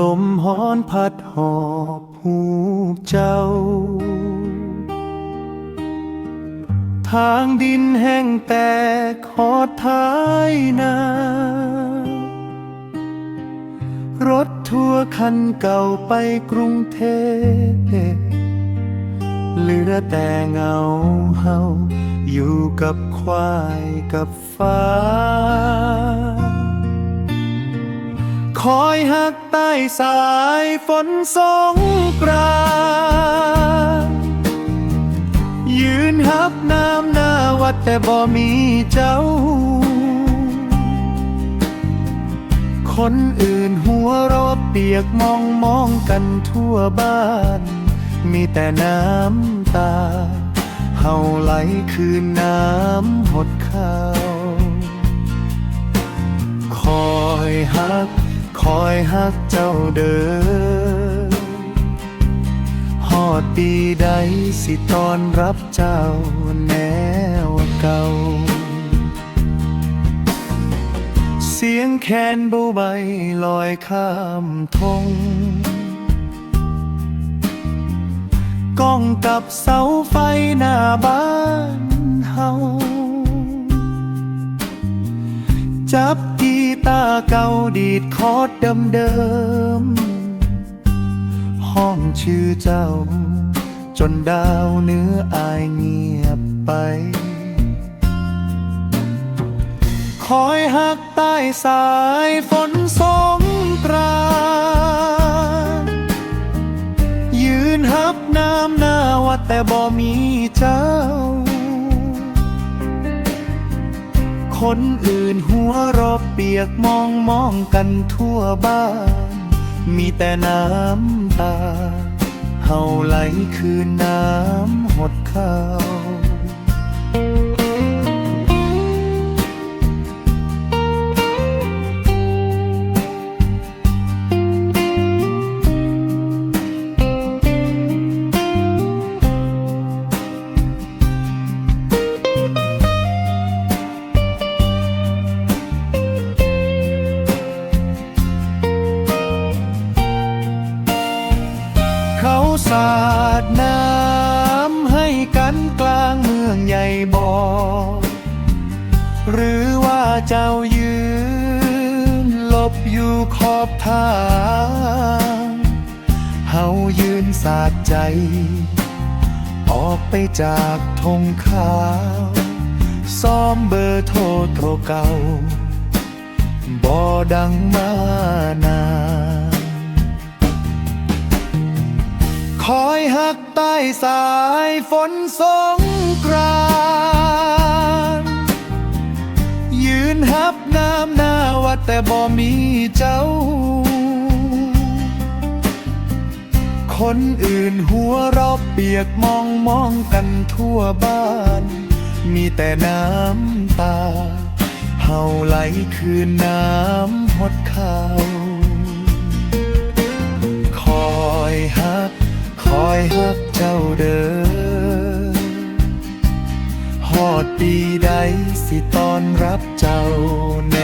ลมหอนพัดหอบหูเจ้า ทางดินแห้งแตกหอดท้ายนา รถทัวร์คันเก่าไปกรุงเทพเหลือแต่เงาเฮาอยู่กับควายกับฟ้า คอยหักใต้สายฝนสงกรานยืนหับน้ำหน้าวัดแต่บ่มีเจ้า คนอื่นหัวรอเปียกมองมองกันทั่วบ้าน มีแต่น้ำตา เฮาไหลคืนน้ำหดข้าวคอยหัก คอยหักเจ้าเดินฮอดปีใดสิตอนรับเจ้าแนวเก่า เสียงแคนเบาใบลอยข้ามทงก้องกับเสาไฟหน้าบ้านเฮาจับ ตาเก่าดีดคอร์ดเดิมๆห้องชื่อเจ้า จนดาวเนื้ออายเงียบไป คอยหักใต้สายฝนสงกรานยืนหับน้ำหน้าวัดแต่บ่มีเจ้า คนอื่นหัวรอบเปียกมองมองกันทั่วบ้าน มีแต่น้ำตาเฮาไหลคืนน้ำหดข้าวเขา สาดน้ำให้กันกลางเมืองใหญ่บอหรือว่าเจ้ายืนหลบอยู่ขอบทางเฮายืนสาดใจ ออกไปจากธงขาวซ้อมเบอร์โทรโทรเก่าบ่ดังมานาน คอยหักใต้สายฝนสงกรานยืนหับน้ำหน้าวัดแต่บ่มีเจ้า คนอื่นหัวรอบเปียกมองมองกันทั่วบ้าน มีแต่น้ำตาเฮาไหลคืนน้ำหดข้า อยฮักเจ้าเดินฮอดปีใดสิตอนรับเจ้าแน